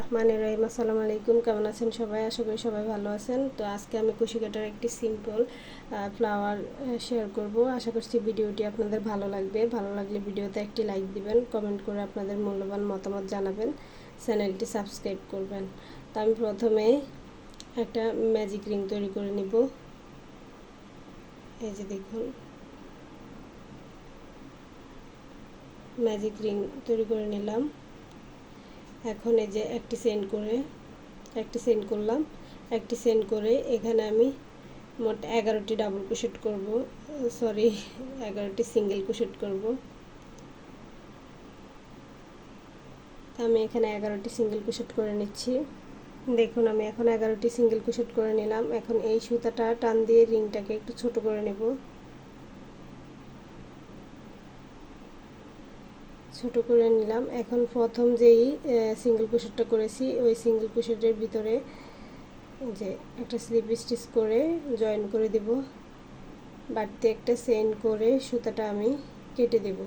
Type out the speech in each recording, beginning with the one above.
রহমান রহিম, আসসালামু আলাইকুম। কেমন আছেন সবাই? আশা করি সবাই ভালো আছেন। তো আজকে আমি কুশি কাটার একটি সিম্পল ফ্লাওয়ার শেয়ার করব। আশা করছি ভিডিওটি আপনাদের ভালো লাগবে। ভালো লাগলে ভিডিওতে একটি লাইক দিবেন কমেন্ট করে আপনাদের মূল্যবান মতামত জানাবেন, চ্যানেলটি সাবস্ক্রাইব করবেন। তো আমি প্রথমে একটা ম্যাজিক রিং তৈরি করে নিব। এই যে দেখুন। ম্যাজিক রিং তৈরি করে নিলাম। এখন এই যে একটি সেন্ড করে, একটি সেন্ড করলাম। একটি সেন্ড করে এখানে আমি মোট এগারোটি ডাবল কুশেট করব। সরি, এগারোটি সিঙ্গেল কুশেট করব। আমি এখানে এগারোটি সিঙ্গেল কুশেট করে নিচ্ছি। দেখুন, আমি এখন এগারোটি সিঙ্গেল কুশেট করে নিলাম। এখন এই সুতাটা টান দিয়ে রিংটাকে একটু ছোট করে নেব। ছোট করে নিলাম। এখন প্রথম যেই সিঙ্গেল কুশেটটা করেছি, ওই সিঙ্গেল কুশেটের ভিতরে যে একটা স্লিপ স্টিচ করে জয়েন করে দেব। বাড়তি একটা সেন করে সুতাটা আমি কেটে দেব।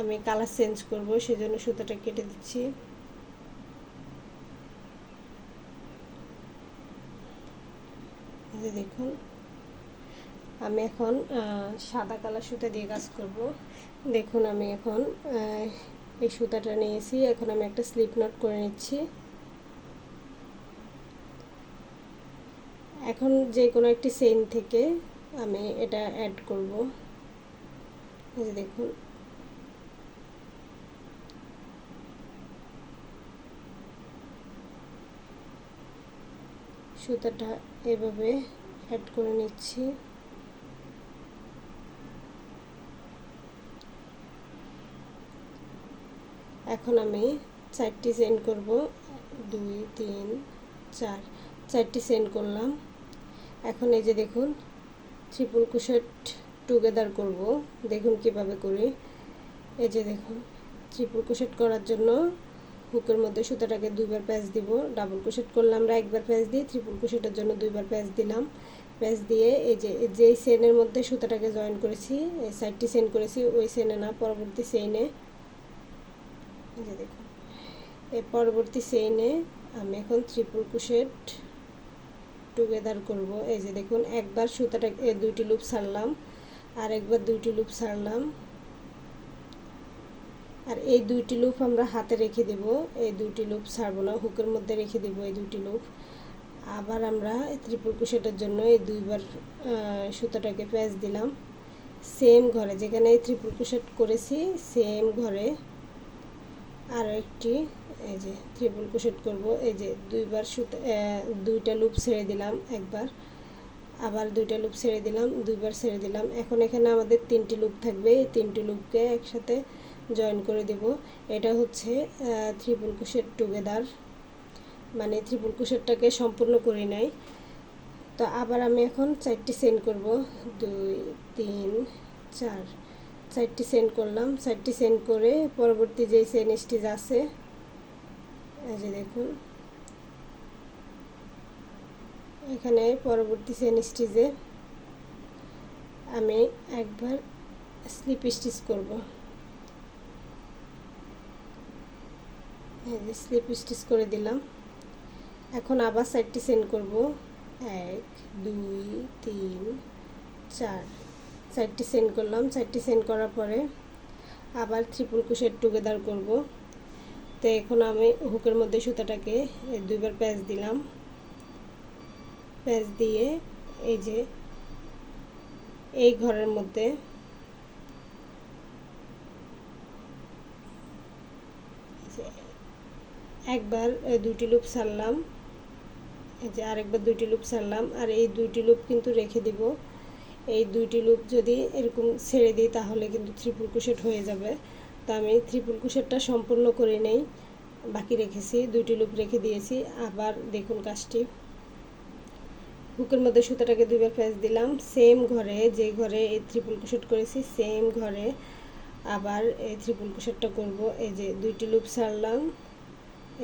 আমি কালার চেঞ্জ করব, সেজন্য সুতাটা কেটে দিচ্ছি। দেখুন আমি এখন সাদা কালার সুতা দিয়ে কাজ করব। দেখুন, আমি এখন এই সুতাটা নিয়েছি। এখন আমি একটা স্লিপ নট করে নিচ্ছি। এখন যে কোনো একটি সেন থেকে আমি এটা অ্যাড করব। দেখুন। সুতাটা এভাবে অ্যাড করে নিচ্ছি। এখন আমি চারটি সেন্ড করব। দুই, তিন, চার। চারটি সেন্ড করলাম। এখন এই যে দেখুন ত্রিপুল কুশেট টুগেদার করব। দেখুন কীভাবে করি। এই যে দেখুন ত্রিপুল কুশেট করার জন্য হুকের মধ্যে সুতাটাকে দুইবার প্যাচ দিব। ডাবল কুশেট করলে আমরা একবার প্যাচ দিই ত্রিপুল কুশেটের জন্য দুইবার প্যাচ দিলাম। প্যাচ দিয়ে এই যে, যেই সেনের মধ্যে সুতাটাকে জয়েন করেছি, এই সাইডটি সেন করেছি, ওই সেনে না, পরবর্তী সেনে যে দেখুন। এর পরবর্তী সেইনে আমি এখন ত্রিপুল কুশেট টুগেদার করব। এই যে দেখুন, একবার সুতাটা দুইটি লুপ ছাড়লাম, আর একবার দুইটি লুপ ছাড়লাম। আর এই দুইটি লুপ আমরা হাতে রেখে দেব। এই দুইটি লুপ ছাড়বো না হুকের মধ্যে রেখে দেব এই দুইটি লুপ আবার আমরা ত্রিপুল কুশেটের জন্য এই দুইবার সুতাটাকে প্যাচ দিলাম। সেম ঘরে, যেখানে ত্রিপুল কুশেট করেছি সেম ঘরে আরও একটি, এই যে ত্রিপুল কুশেট করব, এই যে দুইবার সুতো দুইটা লুপ ছেড়ে দিলাম একবার, আবার দুইটা লুপ ছেড়ে দিলাম, দুইবার ছেড়ে দিলাম। এখন এখানে আমাদের তিনটি লুপ থাকবে, এই তিনটি লুপকে একসাথে জয়েন করে দেব। এটা হচ্ছে ত্রিপুল কুশেট টুগেদার মানে ত্রিপুল কুশেটটাকে সম্পূর্ণ করি নাই। তো আবার আমি এখন চারটি সেন্ড করব। দুই, তিন, চার চারটি সেন্ড করলাম। চারটি সেন্ড করে পরবর্তী যে সেন স্টিচ আছে, এই যে দেখুন। এখানে পরবর্তী সেন স্টিচে আমি একবার স্লিপ স্টিচ করব। এই যে স্লিপ স্টিচ করে দিলাম। এখন আবার সাইডটি সেন্ড করব। এক, দুই, তিন, চার। চারটি সেন্ড করলাম। চারটি সেন্ড করার পরে আবার ত্রিপুল কুশের টুগেদার করব। তো এখন আমি হুকের মধ্যে সুতাটাকে দুইবার প্যাচ দিলাম। প্যাচ দিয়ে এই যে এই ঘরের মধ্যে একবার দুটি লুপ সারলাম এই যে আরেকবার দুটি লুপ সারলাম আর এই দুটি লুপ কিন্তু রেখে দিব। এই দুইটি লুপ যদি এরকম ছেড়ে দিই, তাহলে কিন্তু ত্রিপুল কুশেট হয়ে যাবে। তো আমি ত্রিপুল কুশেটটা সম্পূর্ণ করে নেই, বাকি রেখেছি, দুইটি লুপ রেখে দিয়েছি। আবার দেখুন কাজটি। হুকের মধ্যে সুতাটাকে দুইবার প্যাচ দিলাম। সেম ঘরে, যে ঘরে এই ত্রিপুল কুশেট করেছি সেম ঘরে আবার এই ত্রিপুল কুশেটটা করব। এই যে দুইটি লুপ ছাড়লাম,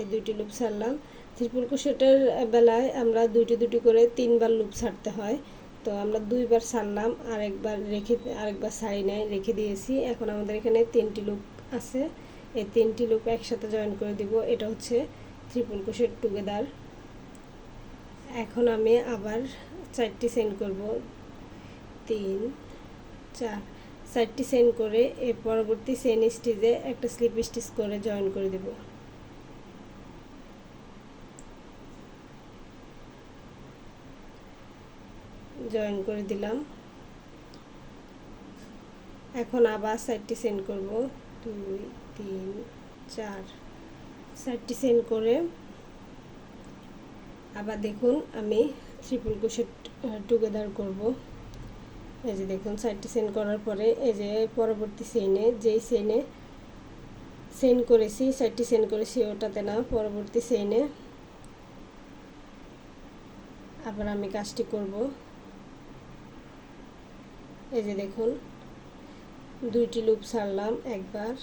এই দুইটি লুপ ছাড়লাম। ত্রিপুল কুশেটের বেলায় আমরা দুইটি দুটি করে তিনবার লুপ ছাড়তে হয়। তো আমরা দুইবার ছাড়লাম, আরেকবার রেখে, আরেকবার ছাড়ি নাই, রেখে দিয়েছি। এখন আমাদের এখানে তিনটি লুপ আছে। এই তিনটি লুপ একসাথে জয়েন করে দিব। এটা হচ্ছে ত্রিপুল কোষের টুগেদার এখন আমি আবার চারটি সেন্ড করব। তিন, চার। চারটি সেন্ড করে এর পরবর্তী সেন স্টিচে একটা স্লিপ স্টিচ করে জয়েন করে দেব। জয়েন করে দিলাম। এখন আবার সাইডটি সেন্ড করব। দুই, তিন, চার সাইডটি সেন্ড করে আবার দেখুন আমি ট্রিপল ক্রোশেট টুগেদার করব। এই যে দেখুন সাইডটি সেন্ড করার পরে এই যে পরবর্তী সেনে যেই সেনে সেন্ড করেছি সাইডটি সেন্ড করেছি ওটাতে না, পরবর্তী সেনে আবার আমি কাজটি করব। এই যে দেখুন, দুইটি লুপ ছাড়লাম একবার,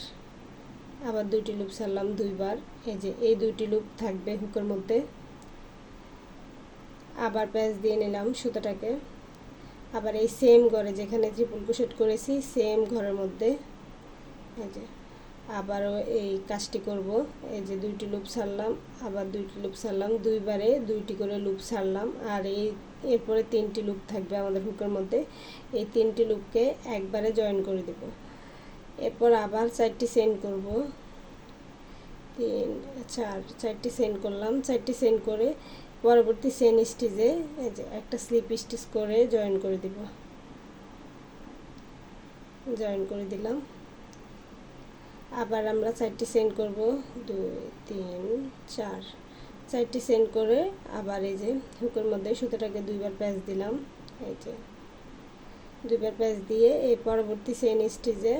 আবার দুইটি লুপ ছাড়লাম দুইবার। এই যে এই দুইটি লুপ থাকবে হুকের মধ্যে। আবার প্যাঁচ দিয়ে নিলাম সুতোটাকে। আবার এই সেম ঘরে যেখানে ত্রিপুল কুশেট করেছি সেম ঘরের মধ্যে। এই যে আবারও এই কাজটি করব। এই যে দুইটি লুপ ছাড়লাম, আবার দুইটি লুপ ছাড়লাম। দুইবারে দুইটি করে লুপ ছাড়লাম। আর এই এরপরে তিনটি লুপ থাকবে আমাদের হুকের মধ্যে। এই তিনটি লুপকে একবারে জয়েন করে দেব। এরপর আবার চারটি সেন্ড করব। তিন, চার চারটি সেন্ড করলাম। চারটি সেন্ড করে পরবর্তী সেন স্টিচে একটা স্লিপ স্টিচ করে জয়েন করে দিব। জয়েন করে দিলাম। আবার আমরা চারটি সেন্ড করব। দুই, তিন, চার চারটি সেন্ড করে আবার এই যে হুকের মধ্যে সুতোটাকে দুইবার প্যাচ দিলাম। এই যে দুইবার প্যাচ দিয়ে এই পরবর্তী সেন স্টিচে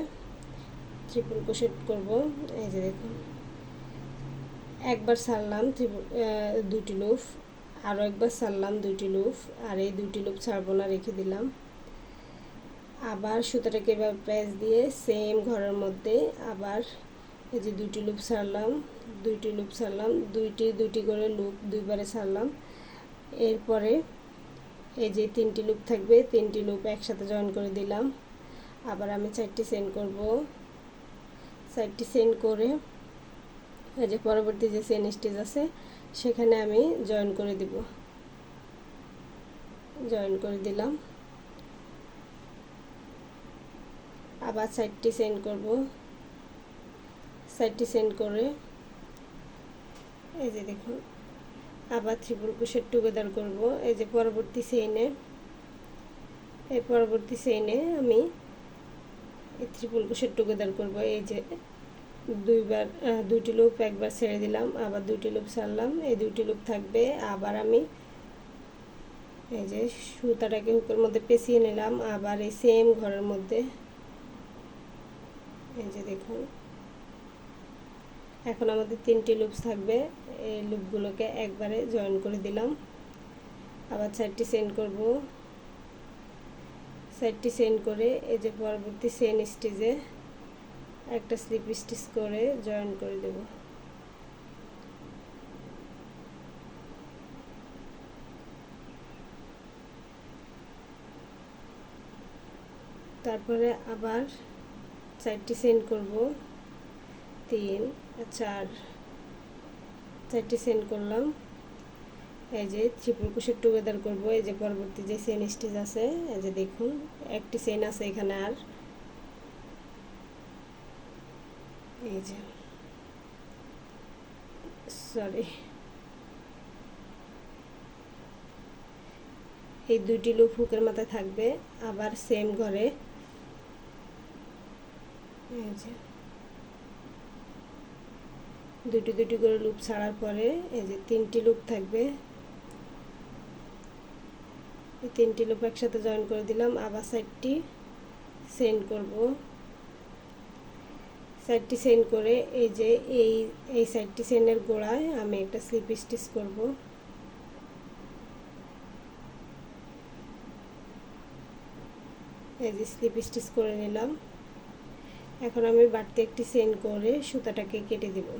ট্রিপল কোশেট করব। এই যে দেখুন। একবার সারলাম দুটি লুফ আরও একবার সারলাম দুটি লুফ, আর এই দুটি লুপ ছাড়বো না, রেখে দিলাম। আবার সুতোটাকে এবার প্রেস দিয়ে সেম ঘরের মধ্যে আবার এই যে দুইটি লুপ ছাড়লাম, দুইটি লুপ ছাড়লাম, দুইটি দুইটি করে লুপ দুইবারে ছাড়লাম। এরপরে এই যে তিনটি লুপ থাকবে, তিনটি লুপ একসাথে জয়েন করে দিলাম। আবার আমি চারটি সেন্ড করব। চারটি সেন্ড করে এই যে পরবর্তী যে সেন স্টেজ আছে, সেখানে আমি জয়েন করে দিব। জয়েন করে দিলাম। আবার সাইডটি সেন্ড করব। সাইডটি সেন্ড করে। এই যে দেখুন, আবার ত্রিপুল কুশের টুগেদার করব। এই যে পরবর্তী সেইনে এই পরবর্তী সেইনে আমি এই ত্রিপুল কুশের টুগেদার করব। এই যে দুইবার দুইটি লুপ একবার ছেড়ে দিলাম, আবার দুইটি লুপ ছাড়লাম, এই দুইটি লুপ থাকবে। আবার আমি এই যে সুতাটাকে হুকের মধ্যে পেঁচিয়ে নিলাম, আবার এই সেম ঘরের মধ্যে। এই যে দেখুন এখন আমাদের তিনটি লুপস থাকবে। এই লুপগুলোকে একবারে জয়েন করে দিলাম। আবার চারটি সেন্ড করব। সাইডটি সেন্ড করে এই যে পরবর্তী সেন স্টেজে একটা স্লিপ স্টিচ করে জয়েন করে দেব। তারপরে আবার চারটি সেন্ড করব। তিন, চার, চারটি সেন্ড করলাম। এই যে ত্রিপুল কুশের টুগেদার করব, এই যে পরবর্তী যে সেন স্টিচ আছে, এই যে দেখুন, একটি সেন আছে এখানে আর। এই যে সরি এই দুইটি লুপ হুকের মাথায় থাকবে, আবার সেম ঘরে। এই যে দুটি দুটি করে লুপ ছাড়ার পরে এই যে তিনটি লুপ থাকবে। এই তিনটি লুপ একসাথে জয়েন করে দিলাম। আবার সাইডটি সেন্ড করব। সাইডটি সেন্ড করে এই যে এই এই সাইডটি সেন্ডের গোড়ায় আমি একটা স্লিপ স্টিচ করব। এই যে স্লিপ স্টিচ করে নিলাম। এখন আমি বাড়তি একটি সেন্ড করে সুতাটাকে কেটে দেব।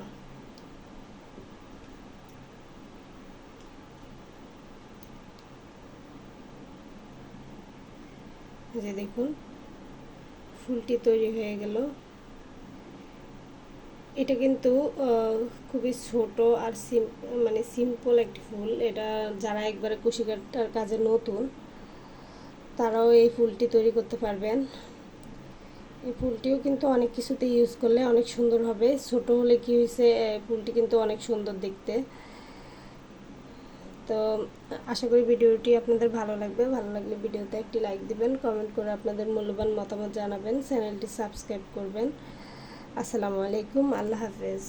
যে দেখুন, ফুলটি তৈরি হয়ে গেল। এটা কিন্তু খুবই ছোট আর সিম মানে সিম্পল একটি ফুল। এটা যারা একবারে কুশি কাটার কাজে নতুন, তারাও এই ফুলটি তৈরি করতে পারবেন। এই ফুলটিও কিন্তু অনেক কিছুতে ইউজ করলে অনেক সুন্দর হবে। ছোট হলে কি হয়েছে ফুলটি কিন্তু অনেক সুন্দর দেখতে। তো আশা করি ভিডিওটি আপনাদের ভালো লাগবে। ভালো লাগলে ভিডিওতে একটি লাইক দিবেন, কমেন্ট করে আপনাদের মূল্যবান মতামত জানাবেন, চ্যানেলটি সাবস্ক্রাইব করবেন। আসসালামু আলাইকুম, আল্লাহ হাফেজ।